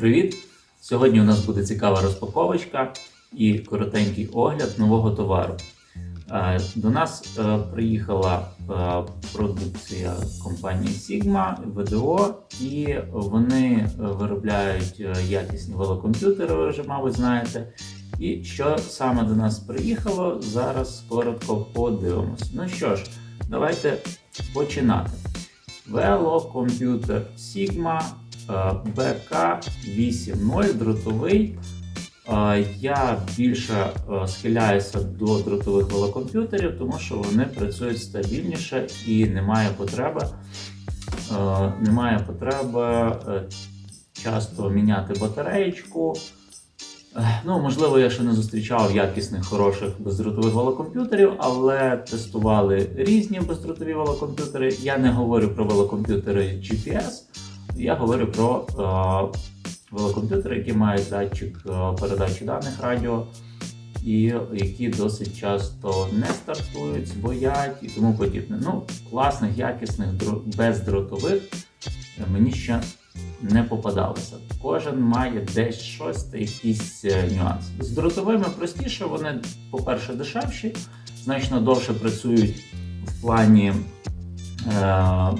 привіт! Сьогодні у нас буде цікава розпаковочка і коротенький огляд нового товару. Е, До нас е, приїхала е, продукція компанії Sigma ВДО, і вони виробляють якісні велокомп'ютери, ви вже, мабуть, знаєте. І що саме до нас приїхало, зараз коротко подивимось. Ну що ж, давайте починати. Велокомп'ютер Sigma е, BK80 дротовий. Е, Я більше е, схиляюся до дротових велокомп'ютерів, тому що вони працюють стабільніше і немає потреби, немає потреби часто міняти батареєчку. Ну, можливо, я ще не зустрічав якісних, хороших бездротових велокомп'ютерів, але тестували різні бездротові велокомп'ютери. Я не говорю про велокомп'ютери GPS, я говорю про е, велокомп'ютери, які мають датчик е, передачі даних радіо, і які досить часто не стартують, збоять і тому подібне. Ну, класних, якісних, дро- бездротових мені ще не попадалося. Кожен має десь щось та якісь е, нюанси. З дротовими простіше, вони, по-перше, дешевші, значно довше працюють в плані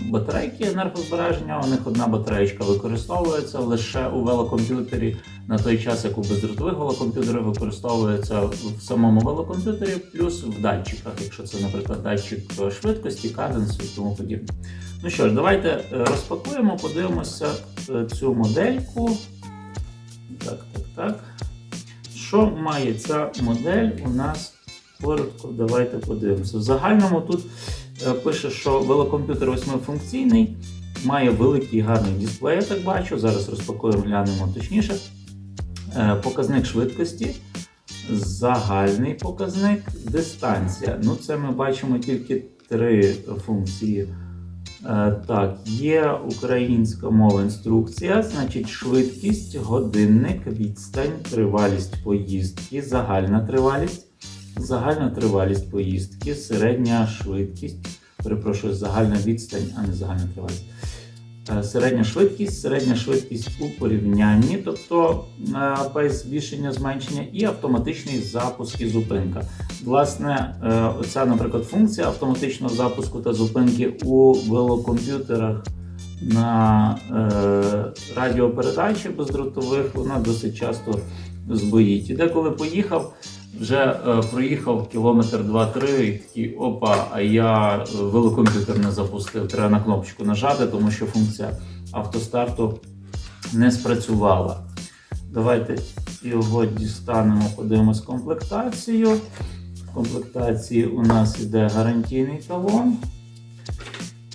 батарейки енергозбереження. У них одна батареєчка використовується лише у велокомп'ютері на той час, як у бездротових велокомп'ютерів використовується в самому велокомп'ютері, плюс в датчиках, якщо це, наприклад, датчик швидкості, каденсу і тому подібне. Ну що ж, давайте е, розпакуємо, подивимося е, цю модельку. Так, так, так. Що має ця модель у нас коротко? Давайте подивимося. В загальному тут е, пише, що велокомп'ютер восьмифункційний, має великий гарний дисплей, я так бачу. Зараз розпакуємо, глянемо точніше. Е, Показник швидкості, загальний показник, дистанція. Ну, це ми бачимо тільки три функції. Е, Так, є українська мова інструкція, значить швидкість, годинник, відстань, тривалість поїздки, загальна тривалість, загальна тривалість поїздки, середня швидкість, перепрошую, загальна відстань, а не загальна тривалість. Е, Середня швидкість, середня швидкість у порівнянні, тобто е, без збільшення зменшення, і автоматичний запуск і зупинка. Власне, е, оця, наприклад, функція автоматичного запуску та зупинки у велокомп'ютерах на е, радіопередачі бездротових, вона досить часто збоїть. І деколи поїхав, вже е, проїхав кілометр 2-3 і такий опа, а я е, велокомп'ютер не запустив. Треба на кнопочку нажати, тому що функція автостарту не спрацювала. Давайте його дістанемо, подивимось комплектацію. В комплектації у нас йде гарантійний талон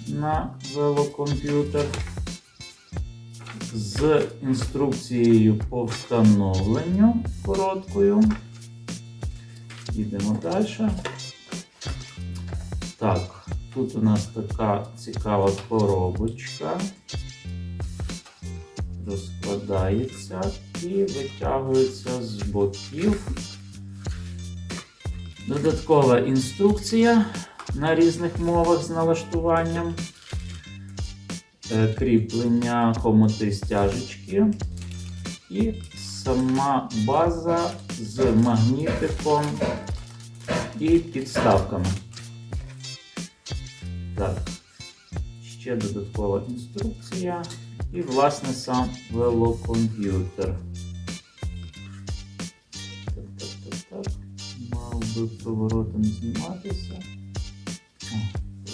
на велокомп'ютер з інструкцією по встановленню короткою. Йдемо далі. Так, тут у нас така цікава коробочка. Розкладається і витягується з боків. Додаткова інструкція на різних мовах з налаштуванням. Е, Кріплення хомоти стяжечки. І сама база з магнітиком і підставками. Так, ще додаткова інструкція. І, власне, сам велокомп'ютер. Так, так, так, так. Мав би поворотом зніматися.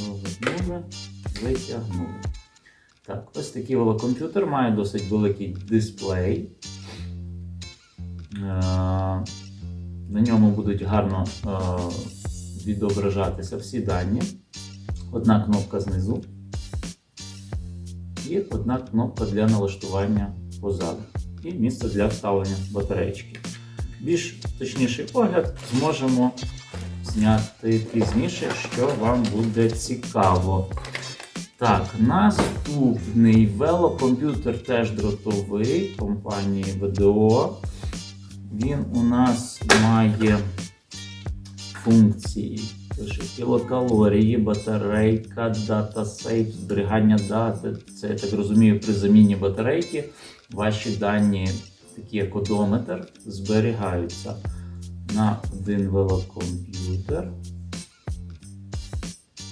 О, витягнули. Так, ось такий велокомп'ютер має досить великий дисплей. На ньому будуть гарно е, відображатися всі дані. Одна кнопка знизу і одна кнопка для налаштування позаду. І місце для вставлення батареєчки. Більш точніший огляд зможемо зняти пізніше, що вам буде цікаво. Так, наступний велокомп'ютер теж дротовий компанії ВДО. Він у нас має функції. Пише кілокалорії, батарейка, дата сейф, зберігання дати. Це, я так розумію, при заміні батарейки. ваші дані, такі як одометр, зберігаються на один велокомп'ютер.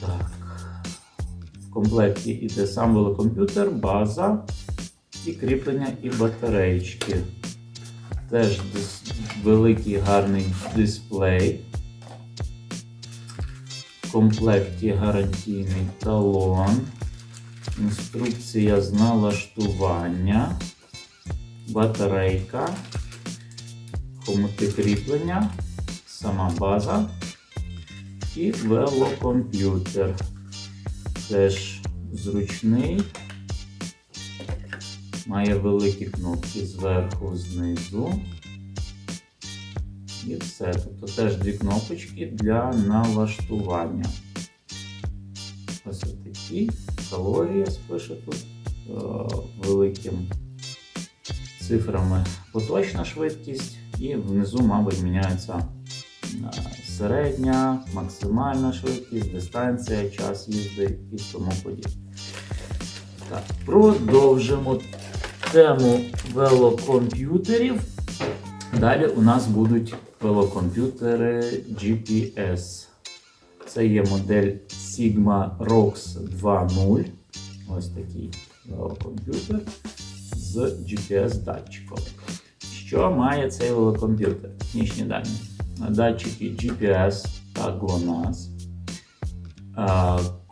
Так. В комплекті йде сам велокомп'ютер, база і кріплення і батареїчки. Теж великий гарний дисплей. В комплекті гарантійний талон, інструкція з налаштування, батарейка, хомути кріплення, сама база і велокомп'ютер. Теж зручний. Має великі кнопки зверху, знизу. І все. Тобто теж дві кнопочки для налаштування. Ось такі. Калорія спише тут е, великим цифрами поточна швидкість, і внизу, мабуть, міняється е, середня, максимальна швидкість, дистанція, час їзди і тому подібне. Так, продовжимо тему велокомп'ютерів. Далі у нас будуть велокомп'ютери GPS. Це є модель Sigma ROX 2.0. Ось такий велокомп'ютер з GPS-датчиком. Що має цей велокомп'ютер? Технічні дані. Датчики GPS та GLONASS.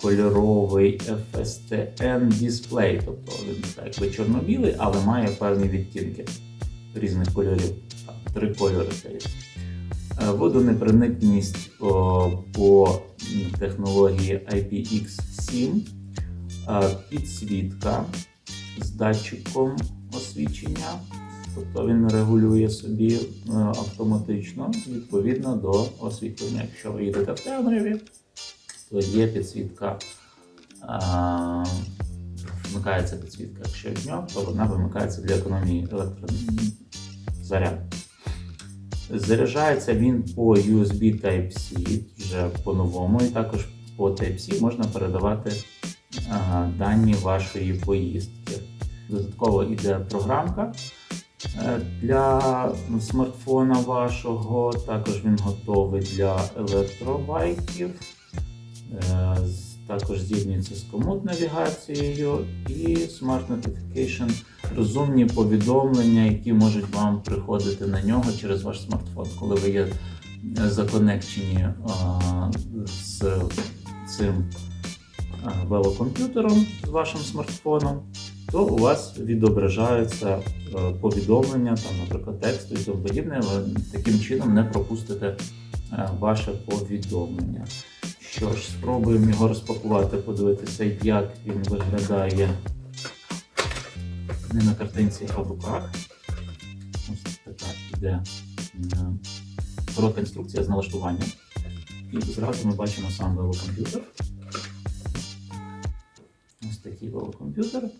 Кольоровий FSTN дисплей, тобто він так якби чорно-білий, але має певні відтінки різних кольорів. Там, три кольори. Е, Водонепроникність о, по технології IPX7, Е, підсвітка з датчиком освічення, тобто він регулює собі е, автоматично відповідно до освітлення. Якщо ви їдете в темряві, то є підсвітка. Вмикається підсвітка. Якщо днем, то вона вимикається для економії електрозаряду. Заряджається він по USB Type-C вже по-новому, і також по Type-C можна передавати дані вашої поїздки. Додатково йде програмка е, для смартфона вашого. Також він готовий для електробайків. Е, Також з'єднується з комут навігацією і Smart Notification розумні повідомлення, які можуть вам приходити на нього через ваш смартфон, коли ви є е, законекчені з цим велокомп'ютером з вашим смартфоном, то у вас відображаються е, повідомлення, там, наприклад, тексту і тому подібне. Ви таким чином не пропустите е, ваше повідомлення. Що ж, спробуємо його розпакувати, подивитися, як він виглядає не на картинці, а в руках. Ось така йде е, коротка інструкція з налаштування. І зразу ми бачимо сам велокомп'ютер. Ось такий велокомп'ютер. Е,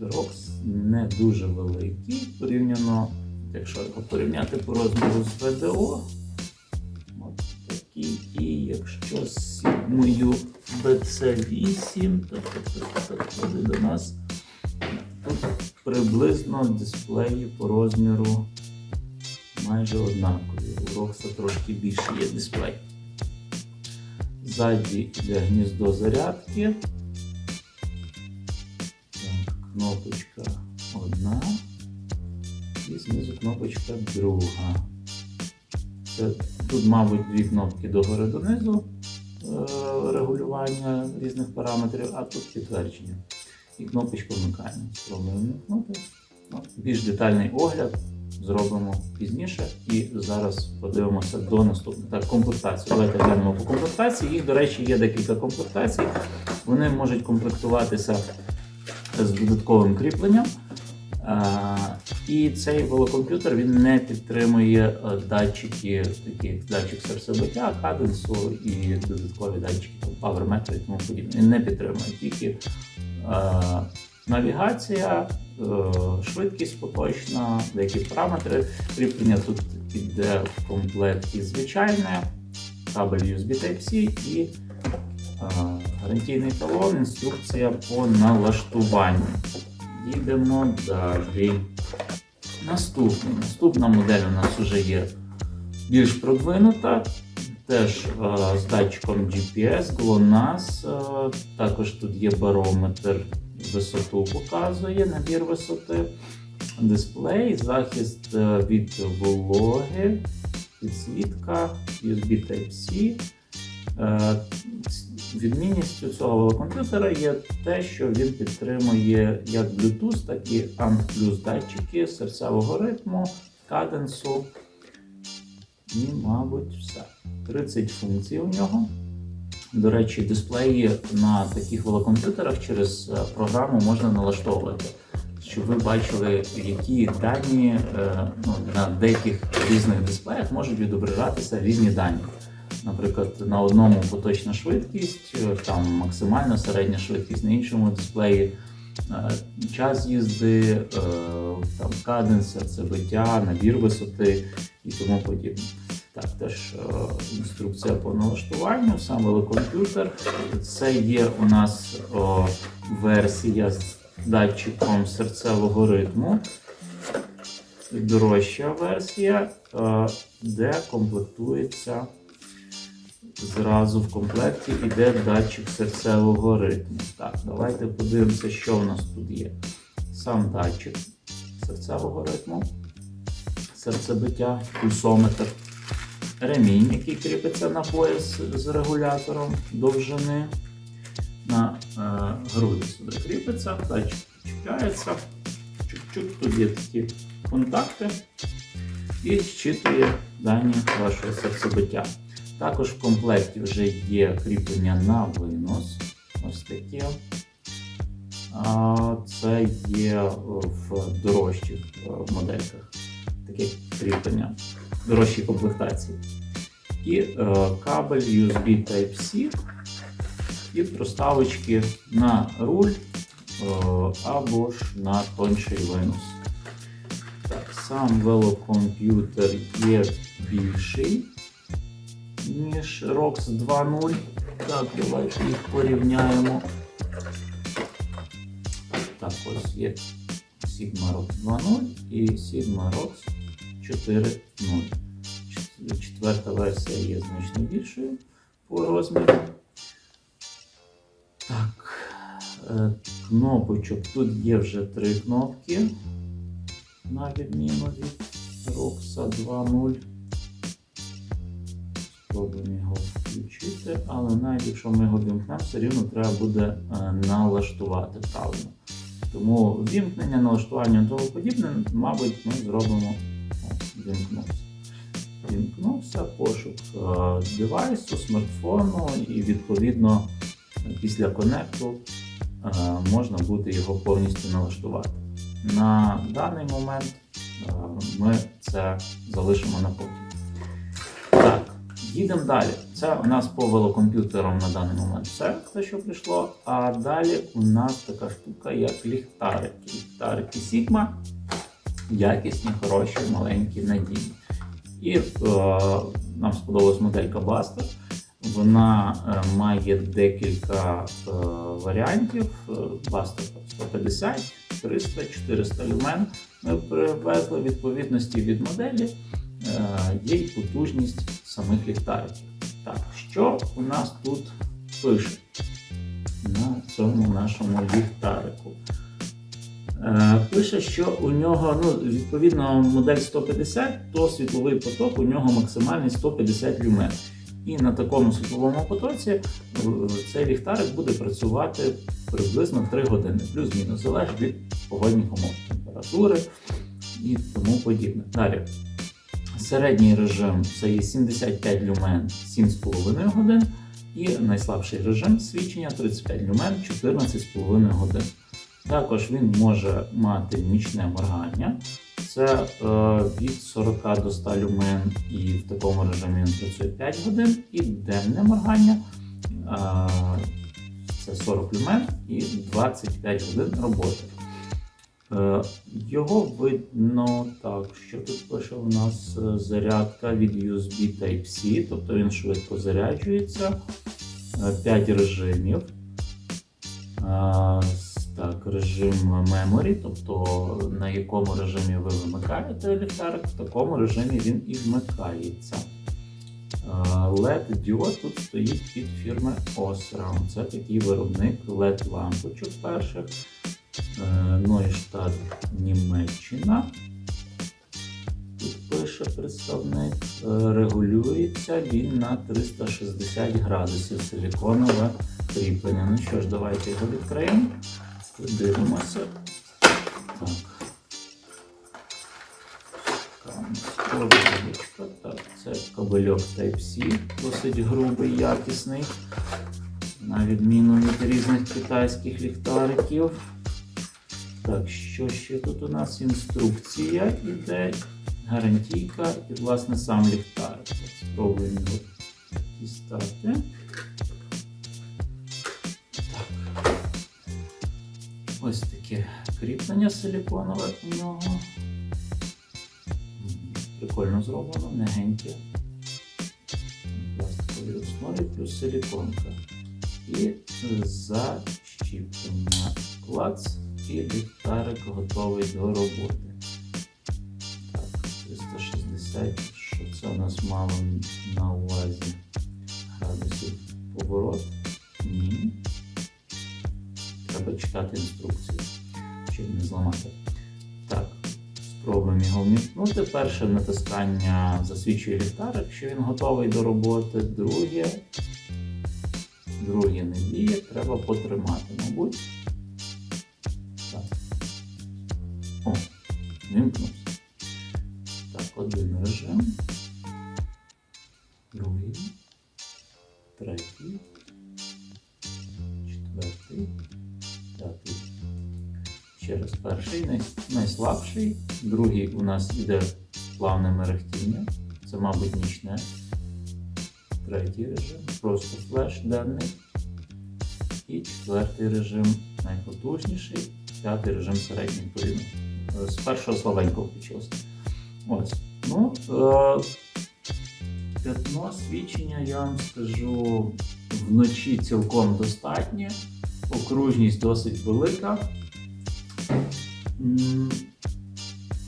ROX не дуже великий порівняно, якщо його порівняти по розміру з VDO. І якщо з сігмою BC8, тобто підходить до нас, тут приблизно дисплеї по розміру майже однакові. У Roxa трошки більше є дисплей. Ззаді йде гніздо зарядки. Кнопочка одна. І знизу кнопочка друга. Це, тут, мабуть, дві кнопки догори донизу е, регулювання різних параметрів, а тут підтвердження. І кнопочка вмикання. Спробуємо вмикнути. Ну, більш детальний огляд зробимо пізніше. І зараз подивимося до наступного. Так, комплектацію. Давайте глянемо по комплектації. Їх, до речі, є декілька комплектацій. Вони можуть комплектуватися з додатковим кріпленням. І цей велокомп'ютер він не підтримує е, датчики, такі як датчик серцебиття, каденсу і додаткові датчики там, паверметри і тому подібне. Він не підтримує тільки е, навігація, е, швидкість поточна, деякі параметри. Кріплення тут іде в комплекті звичайне, кабель USB Type-C і е, гарантійний талон, інструкція по налаштуванню. Їдемо далі. Наступний. Наступна модель у нас вже є більш продвинута. Теж е, з датчиком GPS, GLONASS. Е, також тут є барометр, висоту показує, набір висоти, дисплей, захист е, від вологи, підсвітка, USB Type-C. Відмінністю цього комп'ютера є те, що він підтримує як Bluetooth, так і ANT датчики серцевого ритму, каденсу. І, мабуть, все. 30 функцій у нього. До речі, дисплеї на таких велокомп'ютерах через е, програму можна налаштовувати, щоб ви бачили, які дані е, ну, на деяких різних дисплеях можуть відображатися різні дані. Наприклад, на одному поточна швидкість, е, там максимальна середня швидкість, на іншому дисплеї е, час їзди, е, там каденс, серцебиття, набір висоти і тому подібне. Так, теж інструкція по налаштуванню, сам велокомп'ютер. Це є у нас о, версія з датчиком серцевого ритму. Дорожча версія, де комплектується зразу в комплекті іде датчик серцевого ритму. Так, давайте подивимося, що в нас тут є. Сам датчик серцевого ритму, серцебиття, пульсометр, ремінь, який кріпиться на пояс з регулятором довжини. На е, груди сюди кріпиться, датчик чіпляється. Чук-чук, тут є такі контакти і щитує дані вашого серцебиття. Також в комплекті вже є кріплення на винос. Ось таке. Це є в дорожчих е, модельках. Таке кріплення, дорожчі комплектації. І е, кабель USB Type-C і проставочки на руль е, або ж на тонший винос. Так, Сам велокомп'ютер є більший ніж ROX 2.0. Так, давайте їх порівняємо. Так, ось є Sigma ROX 2.0 і Sigma ROX 4.0. Четверта версія є значно більшою по розміру. Так, е, кнопочок. Тут є вже три кнопки, на відміну від ROX 2.0. Спробуємо його включити, але навіть якщо ми його вімкнемо, все рівно треба буде е, налаштувати правильно. Тому вімкнення, налаштування тому подібне, мабуть, ми зробимо вімкнувся. Вімкнувся, пошук е, девайсу, смартфону, і відповідно після конекту е, можна буде його повністю налаштувати. На даний момент ми це залишимо на потім. Їдемо далі. Це у нас по велокомп'ютерам на даний момент все, те, що прийшло. А далі у нас така штука, як ліхтарики. Ліхтарики Sigma. Якісні, хороші, маленькі, надійні. І е, нам сподобалась моделька Buster. Вона е, має декілька е, варіантів. Е, 150, 300, 400 люмен. Ми привезли відповідності від моделі. Е, є й потужність самих ліхтариків. Так, що у нас тут пише на цьому нашому ліхтарику? Е, Пише, що у нього, ну, відповідно, модель 150, то світловий поток у нього максимальний 150 люмен. І на такому світловому потоці е, цей ліхтарик буде працювати приблизно 3 години, плюс-мінус, залежить від погодних умов, температури і тому подібне. Далі. Середній режим це є 75 люмен 7,5 годин. І найслабший режим свідчення 35 люмен 14,5 годин. Також він може мати нічне моргання. Це е, від 40 до 100 люмен, і в такому режимі він працює 5 годин. І денне моргання е, це 40 люмен і 25 годин роботи. Е, Його видно так, що тут пише у нас е, зарядка від USB Type-C, тобто він швидко заряджується. 5 режимів. Так, режим memory, тобто на якому режимі ви вимикаєте ліхтарик, в такому режимі він і вмикається. LED діод тут стоїть від фірми Osram. Це такий виробник LED лампочок перших. Е, Нойштадт Німеччина. Тут пише представник. Е, Регулюється він на 360 градусів силіконове кріплення. Ну що ж, давайте його відкриємо. Подивимося. Так. Так, це кабельок Type-C, досить грубий, якісний. На відміну від різних китайських ліхтариків. Так, що ще тут у нас? Інструкція іде, гарантійка і, власне, сам ліхтарик. Спробуємо його дістати. Так. Ось таке кріплення силіконове у нього. Прикольно зроблено, м'ягеньке. Пластикові основі плюс силіконка. І защіплення клац і ліхтарик готовий до роботи. Так, 360, що це у нас мало на увазі градусів поворот? Ні. Треба читати інструкцію, щоб не зламати. Так, спробуємо його вмікнути. Перше натискання засвідчує ліхтарик, що він готовий до роботи. Друге, друге не діє, треба потримати, мабуть. Вимкнувся. Так, один режим. Другий. Третій. Четвертий. П'ятий. Через перший, най- найслабший. Другий у нас іде плавне мерехтіння. Це, мабуть, нічне. Третій режим. Просто флеш денний. І четвертий режим найпотужніший. П'ятий режим середній відповідно. З першого слабенько включилося. Ось. Ну, е, п'ятно свідчення, я вам скажу, вночі цілком достатнє. Окружність досить велика.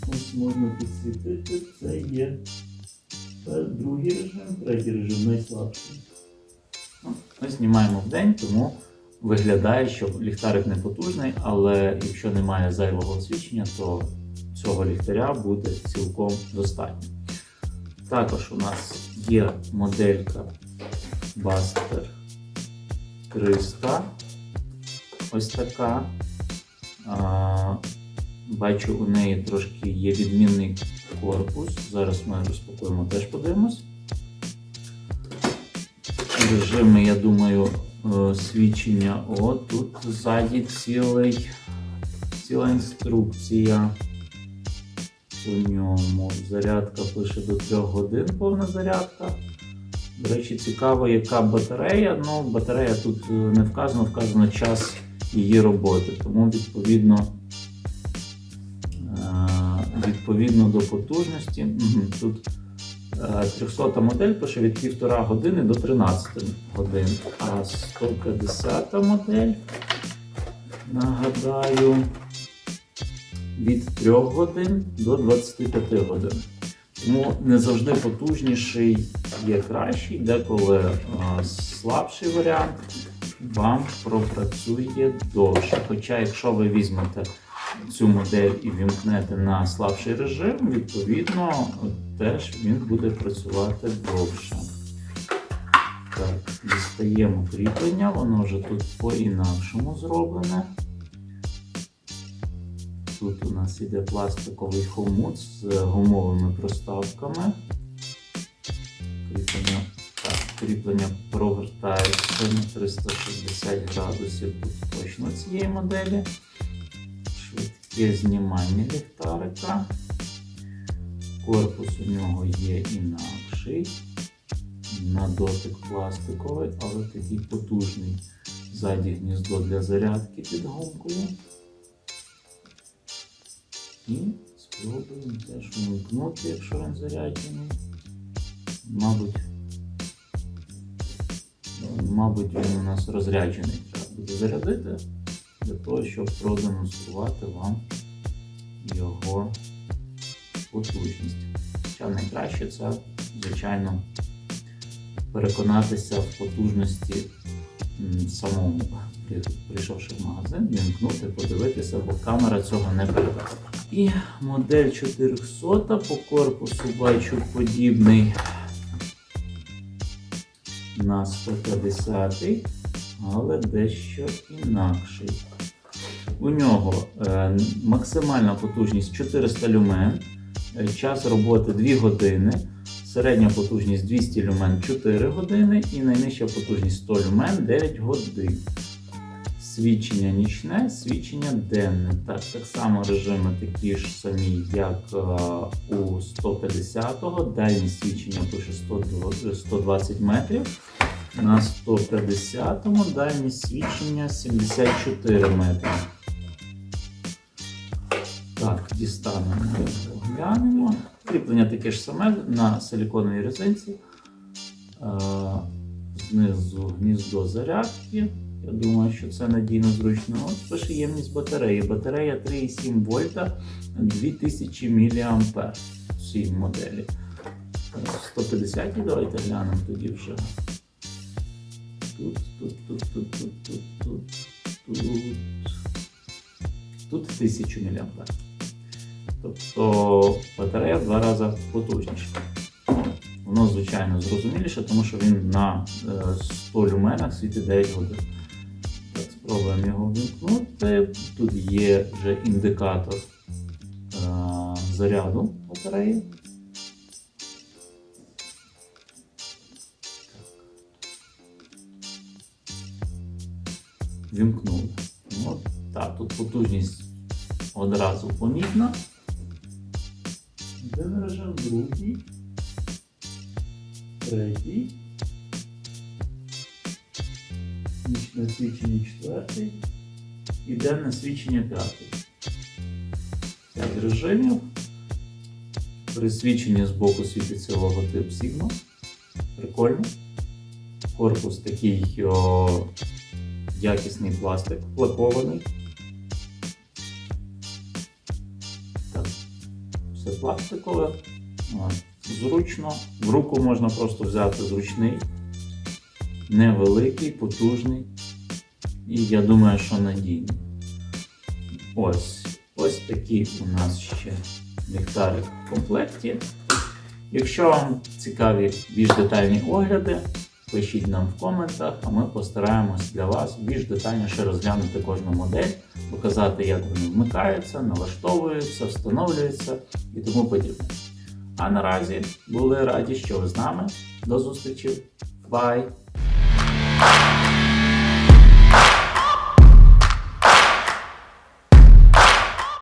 Ось можна підсвітити. Це є другий режим, третій режим найслабший. Ну, Ми знімаємо в день, тому виглядає, що ліхтарик не потужний, але якщо немає зайвого освітлення, то цього ліхтаря буде цілком достатньо. Також у нас є моделька Buster 300. Ось така. Бачу, у неї трошки є відмінний корпус. Зараз ми розпакуємо, теж подивимось. Режими, я думаю, е, свідчення. О, тут ззаді цілий, ціла інструкція у ньому. Зарядка пише до 3 годин повна зарядка. До речі, цікаво, яка батарея. Ну, батарея тут е, не вказано, вказано час її роботи. Тому відповідно, е, відповідно до потужності. Тут 300 модель пише від 1,5 години до 13 годин. А 150 модель, нагадаю, від 3 годин до 25 годин. Тому не завжди потужніший є кращий, деколи е, слабший варіант вам пропрацює довше. Хоча, якщо ви візьмете цю модель і вімкнете на слабший режим, відповідно теж він буде працювати довше. Так, дістаємо кріплення, воно вже тут по-інакшому зроблене. Тут у нас іде пластиковий хомут з гумовими проставками. Кріплення, так, кріплення провертається на 360 градусів точно цієї моделі. Швидке знімання ліхтарика. Корпус у нього є інакший. На дотик пластиковий, але такий потужний. Ззаді гніздо для зарядки під гумкою. І спробуємо теж вимкнути, якщо він заряджений. Мабуть, мабуть, він у нас розряджений. Треба буде зарядити для того, щоб продемонструвати вам його потужність. Хоча найкраще це, звичайно, переконатися в потужності самому, прийшовши в магазин, вімкнути, подивитися, бо камера цього не передасть. І модель 400 по корпусу бачу подібний на 150, але дещо інакший. У нього е, максимальна потужність 400 люмен, е, час роботи 2 години, середня потужність 200 люмен 4 години і найнижча потужність 100 люмен 9 годин. Свідчення нічне, свідчення денне. Так, так само режими такі ж самі, як е, у 150-го. Дальність свідчення пише 120 метрів. На 150-му дальність свідчення 74 метри. Дістанемо, поглянемо. Кріплення таке ж саме на силіконовій резинці. Е, Знизу гніздо зарядки. Я думаю, що це надійно зручно. От пише ємність батареї. Батарея 3,7 вольта 2000 мА в цій моделі. 150 давайте глянемо тоді вже. Тут, тут, тут, тут, тут, тут, тут, тут. Тут 1000 мА. Тобто батарея в два рази потужніша. Воно, звичайно, зрозуміліше, тому що він на е, 100 люменах світить 9 годин. Так, спробуємо його вімкнути. Тут є вже індикатор е, заряду батареї. Вімкнули. От, так, тут потужність одразу помітна. Один режим, другий, третій. Нічне свідчення четвертий. І денне свідчення п'ятий. П'ять режимів. При свідченні з боку світиться логотип Sigma. Прикольно. Корпус такий о, якісний пластик, лакований. Все пластикове. Зручно. В руку можна просто взяти зручний, невеликий, потужний. І я думаю, що надійний. Ось. Ось такий у нас ще ліхтарик в комплекті. Якщо вам цікаві більш детальні огляди, пишіть нам в коментах, а ми постараємось для вас більш детальніше розглянути кожну модель, показати, як вони вмикаються, налаштовуються, встановлюються і тому подібне. А наразі були раді, що ви з нами. До зустрічі. Бай!